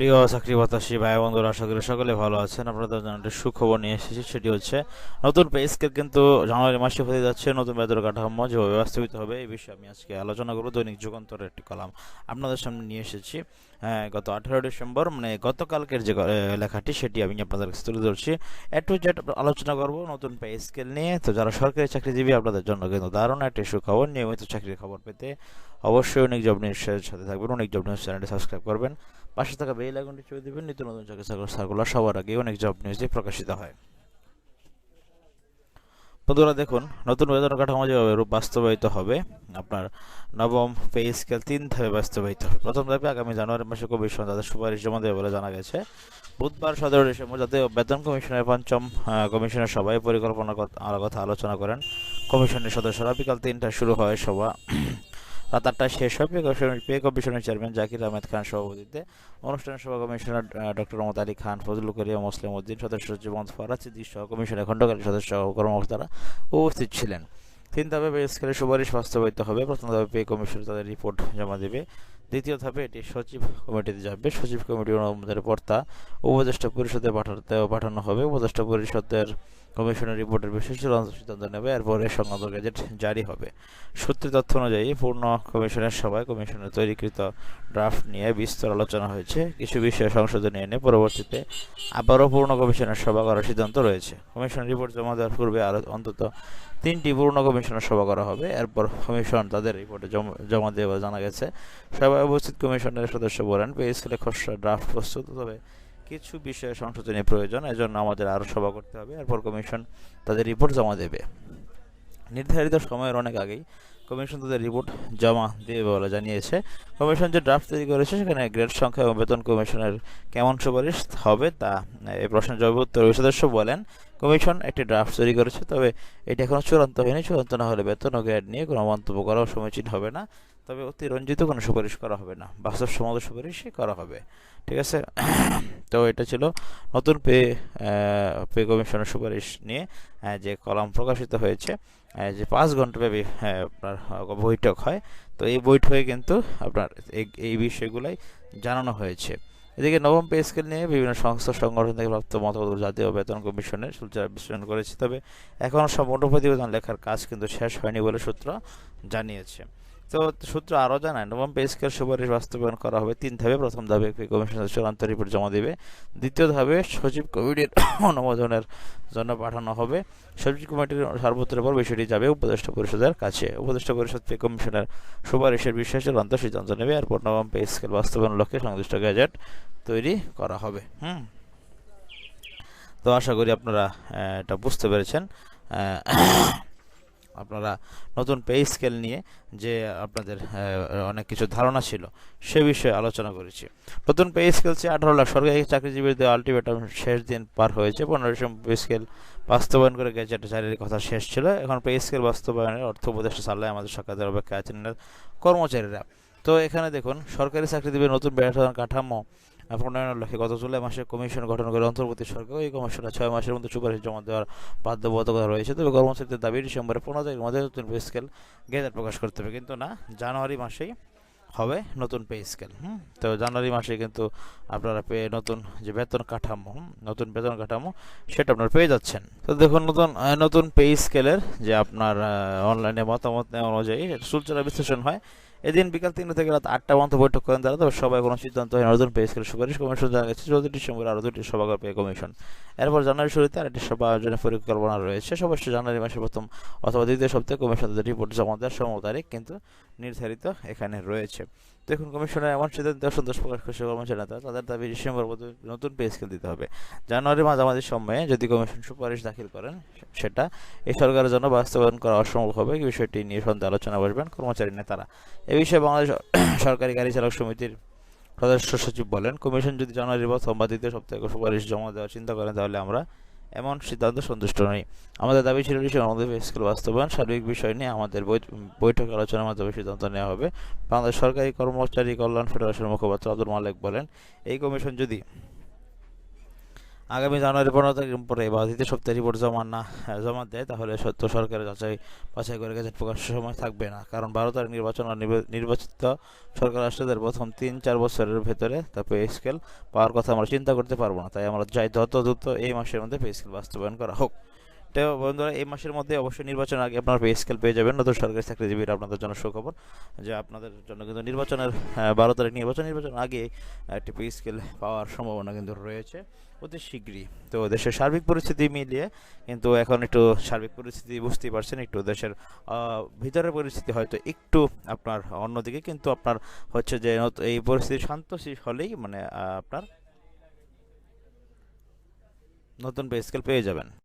প্রিয় চাকরি বাতাসী ভাই বন্ধুরা আশা করি সকলে ভালো আছেন। আপনাদের জন্য একটা সুখবর নিয়ে এসেছি সেটি হচ্ছে নতুন পে স্কেল কিন্তু জানুয়ারি মাসে হতে যাচ্ছে নতুন বেতন কাঠামো যেভাবে বাস্তবিত হবে এই বিষয়ে আমি আজকে আলোচনা করব দৈনিক যুগান্তরের একটি কলাম আপনাদের সামনে নিয়ে এসেছি। হ্যাঁ, গত আঠারো ডিসেম্বর মানে গতকালকের যে লেখাটি সেটি আমি আপনাদের কাছে তুলে ধরছি। একটু জেড আলোচনা করব নতুন পে স্কেল নিয়ে। তো যারা সরকারি চাকরিজীবী আপনাদের জন্য কিন্তু দারুণ একটি সুখবর। নিয়মিত চাকরির খবর পেতে অবশ্যই অনেক জব নিউজের সাথে থাকবেন অনেক জব নিউজ চ্যানেলটি সাবস্ক্রাইব করবেন। পাশে থাকা বেল আইকনটি চলে দিবেন। নিত্য নতুন চাকরি সার্কুলার সবার আগে অনেক জব নিউজে প্রকাশিত হয়। বন্ধুরা, দেখুন, নতুন বেতন কাঠামো যেভাবে বাস্তবায়িত হবে, আপনার নবম পে স্কেল তিন ধাপে বাস্তবায়িত হবে। প্রথম ধাপে আগামী জানুয়ারি মাসে কমিশন তাদের সুপারিশ জমা দেবে বলে জানা গেছে। বুধবার সতেরো ডিসেম্বর জাতীয় বেতন কমিশনের পঞ্চম কমিশনের সভায় পরিকল্পনা কথা আলোচনা করেন কমিশনের সদস্যরা। বিকাল তিনটায় শুরু হয় সভা। রাত আটটায় শেষ হয় পে, কমিশনের চেয়ারম্যান জাকির আহমেদ খান সভাপতিত্বে অনুষ্ঠানে সভা কমিশনার ডক্টর মমত আলী খান, ফজলুল করিয়া মুসলিম উদ্দিন সদস্য সচিব মোহাম্মদ ফরাজ সহ কমিশনের খণ্ডকারী সদস্য কর্মকর্তারা উপস্থিত ছিলেন। তিন ধাপে পে স্কেলের সুপারিশ বাস্তবায়িত হবে। প্রথম ধাপে পে কমিশন তাদের রিপোর্ট জমা দেবে। দ্বিতীয় ধাপে এটি সচিব কমিটিতে যাবে। সচিব কমিটির অনুমোদনের পর তা উপদেষ্টা পরিষদে পাঠাতে পাঠানো হবে। উপদেষ্টা পরিষদের কমিশনের রিপোর্টের বিশেষ চূড়ান্ত সিদ্ধান্ত নেবে, এরপরে সংক্রান্ত গেজেট জারি হবে। সূত্রে তথ্য অনুযায়ী, পূর্ণ কমিশনের সভায় কমিশনের তৈরিকৃত ড্রাফট নিয়ে বিস্তর আলোচনা হয়েছে। কিছু বিষয়ে সংশোধনী এনে পরবর্তীতে আবারও পূর্ণ কমিশনের সভা করার সিদ্ধান্ত রয়েছে। কমিশন রিপোর্ট জমা দেওয়ার পূর্বে আরও অন্তত তিনটি পূর্ণ কমিশনের সভা করা হবে। এরপর কমিশন তাদের রিপোর্টে জমা- জমা দেওয়া জানা গেছে। সভায় উপস্থিত কমিশনের সদস্য বলেন পে স্কেলে খসড়া ড্রাফট প্রস্তুত তবে কিছু বিষয়ে সংশোধনী প্রয়োজন, এজন্য আমাদের আরও সভা করতে হবে। এরপর কমিশন তাদের রিপোর্ট জমা দেবে। নির্ধারিত সময়ের অনেক আগেই কমিশন তাদের রিপোর্ট জমা দেবে বলে জানিয়েছে। কমিশন যে ড্রাফট তৈরি করেছে, সেখানে গ্রেড সংখ্যা এবং বেতন কমিশনের কেমন সুপারিশ হবে তা এই প্রশ্নের জবাবে উত্তর সদস্য বলেন, কমিশন একটি ড্রাফট তৈরি করেছে, তবে এটি এখনও চূড়ান্ত হয়নি। চূড়ান্ত না হলে বেতন ও গ্রেড নিয়ে কোনো মন্তব্য করাও সমীচীন হবে না। তবে অতি রঞ্জিত কোনো সুপারিশ করা হবে না। বাস্তব সমাজ সুপারিশই করা হবে। ঠিক আছে? তো এটা ছিল নতুন পে পে কমিশনের সুপারিশ নিয়ে যে কলাম প্রকাশিত হয়েছে যে পাঁচ ঘণ্টা ব্যাপী আহ, আপনার বৈঠক হয়। তো এই বৈঠকে কিন্তু আপনার এই- বিষয়গুলাই জানানো হয়েছে। এদিকে নবম পে স্কেল নিয়ে বিভিন্ন সংস্থা সংগঠন থেকে প্রাপ্ত মতামত জাতীয় বেতন কমিশনের সূত্রে বিশ্লেষণ করেছে। তবে এখনও সম্পূর্ণ প্রতিবেদন লেখার কাজ কিন্তু শেষ হয়নি বলে সূত্র জানিয়েছে। তো সূত্র আরও জানায়, নবম পে স্কেল সুপারিশ বাস্তবায়ন করা হবে তিন ধাপে। প্রথম ধাপে পে কমিশনের চূড়ান্ত রিপোর্ট জমা দেবে। দ্বিতীয় ধাপে সচিব কমিটির অনুমোদনের জন্য পাঠানো হবে। সচিব কমিটির সার্বত্রের পর বিষয়টি যাবে উপদেষ্টা পরিষদের কাছে। উপদেষ্টা পরিষদ পে কমিশনের সুপারিশের বিষয়ে চূড়ান্ত সিদ্ধান্ত নেবে। এরপর নবম পে স্কেল বাস্তবায়নের লক্ষ্যে সংশ্লিষ্ট গ্যাজেট তৈরি করা হবে। হুম। তো আশা করি আপনারা এটা বুঝতে পেরেছেন। আপনারা নতুন পে স্কেল নিয়ে যে আপনাদের অনেক কিছু ধারণা ছিল, সে বিষয়ে আলোচনা করেছি। নতুন পে স্কেল চেয়ে আঠারো লাখ সরকারি চাকরিজীবীদের আলটিমেটাম শেষ দিন পার হয়েছে। পনেরো ডিসেম্বর পে স্কেল বাস্তবায়ন করে গেজেট জারির কথা শেষ ছিল। এখন পে স্কেল বাস্তবায়নের অর্থ উপদেষ্টা সাল্লায় আমাদের সরকারের অপেক্ষা আছেন কর্মচারীরা। তো এখানে দেখুন, সরকারি চাকরিজীবীর নতুন বেতন কাঠামো প্রণয়নের লক্ষ্যে গত জুলাই মাসে কমিশন গঠন করে অন্তর্বর্তী সরকার ওই কমিশনে ছয় মাসের মধ্যে সুপারিশ জমা দেওয়ার বাধ্যবাধকতা রয়েছে। তবে কর্মচারীদের দাবি ডিসেম্বরের পনেরো তারিখের মধ্যে নতুন পে স্কেল গেজেট প্রকাশ করতে হবে। কিন্তু না জানুয়ারি মাসেই হবে নতুন পে স্কেল হুম? তো জানুয়ারি মাসে কিন্তু আপনারা পেয়ে নতুন যে বেতন কাঠামো হুম, নতুন বেতন কাঠামো সেটা আপনারা পেয়ে যাচ্ছেন। তো দেখুন নতুন নতুন পে স্কেলের যে আপনার অনলাইনে মতামত নেওয়া অনুযায়ী সূচনা বিশ্লেষণ হয়। এদিন বিকাল তিনটা থেকে রাত আটটা পর্যন্ত বৈঠক করেন তারা, তবে সবাই কোনো সিদ্ধান্ত হয়। নতুন পে স্কেল সুপারিশ কমিশন জানা গেছে চৌদ্দ ডিসেম্বর আরও দুটি সভা করবে কমিশন। এরপর জানুয়ারি শুরুতে আরেকটি সভা আয়োজনের পরিকল্পনা রয়েছে। সবশ্য জানুয়ারি মাসের প্রথম অথবা দ্বিতীয় সপ্তাহে কমিশন তাদের রিপোর্ট জমা দেওয়ার সম তারিখ কিন্তু নির্ধারিত এখানে রয়েছে। দেখুন কমিশনের এমন সিদ্ধান্তে অসন্তোষ প্রকাশ করছে কর্মচারী নেতা তাদের দাবি, ডিসেম্বর নতুন পে স্কেল দিতে হবে। জানুয়ারি মাঝামাঝি সময়ে যদি কমিশন সুপারিশ দাখিল করেন, সেটা এই সরকারের জন্য বাস্তবায়ন করা অসম্ভব হবে। বিষয়টি নিয়ে সন্ধ্যা আলোচনা বসবেন কর্মচারী নেতারা। এ বিষয়ে বাংলাদেশ সরকারি গাড়ি চালক সমিতির সদস্য সচিব বলেন, কমিশন যদি জানুয়ারি বা দ্বিতীয় সপ্তাহে সুপারিশ জমা দেওয়ার চিন্তা করেন, তাহলে আমরা এমন সিদ্ধান্ত সন্তুষ্ট নই। আমাদের দাবি ছিল ডিসেম্বর আমাদের স্কুল বাস্তবায়ন, সার্বিক বিষয় নিয়ে আমাদের বৈঠক আলোচনার মাধ্যমে সিদ্ধান্ত নেওয়া হবে। বাংলাদেশ সরকারি কর্মচারী কল্যাণ ফেডারেশনের মুখপাত্র আব্দুল মালিক বলেন, এই কমিশন যদি আগামী জানুয়ারি পনেরো তারিখ পরে বা দ্বিতীয় সপ্তাহে রিপোর্ট জমা না জমা দেয়, তাহলে সত্য সরকারের যাচাই বাছাই করে গেছে প্রকাশের সময় থাকবে না। কারণ বারো তারিখ নির্বাচন আর নির্বাচিত সরকার রাষ্ট্রদের প্রথম তিন, চার বছরের ভেতরে তা পে স্কেল পাওয়ার কথা আমরা চিন্তা করতে পারব না। তাই আমরা যাই যত দ্রুত এই মাসের মধ্যে পে স্কেল বাস্তবায়ন করা হোক। তো বন্ধুরা, এই মাসের মধ্যে অবশ্যই নির্বাচনের আগে আপনারা পে স্কেল পেয়ে যাবেন। নতুন সরকারি চাকরিজীবীরা আপনাদের জন্য সুখবর যে আপনাদের জন্য কিন্তু নির্বাচনের বারো তারিখ নির্বাচন নির্বাচন আগে একটি পে স্কেল পাওয়ার সম্ভাবনা কিন্তু রয়েছে অতি শীঘ্রই। তো দেশের সার্বিক পরিস্থিতি মিলিয়ে কিন্তু এখন একটু সার্বিক পরিস্থিতি বুঝতেই পারছেন, একটু দেশের ভিতরের পরিস্থিতি হয়তো একটু আপনার অন্যদিকে, কিন্তু আপনার হচ্ছে যে এই পরিস্থিতি শান্ত হলেই মানে আপনার নতুন পে স্কেল পেয়ে যাবেন।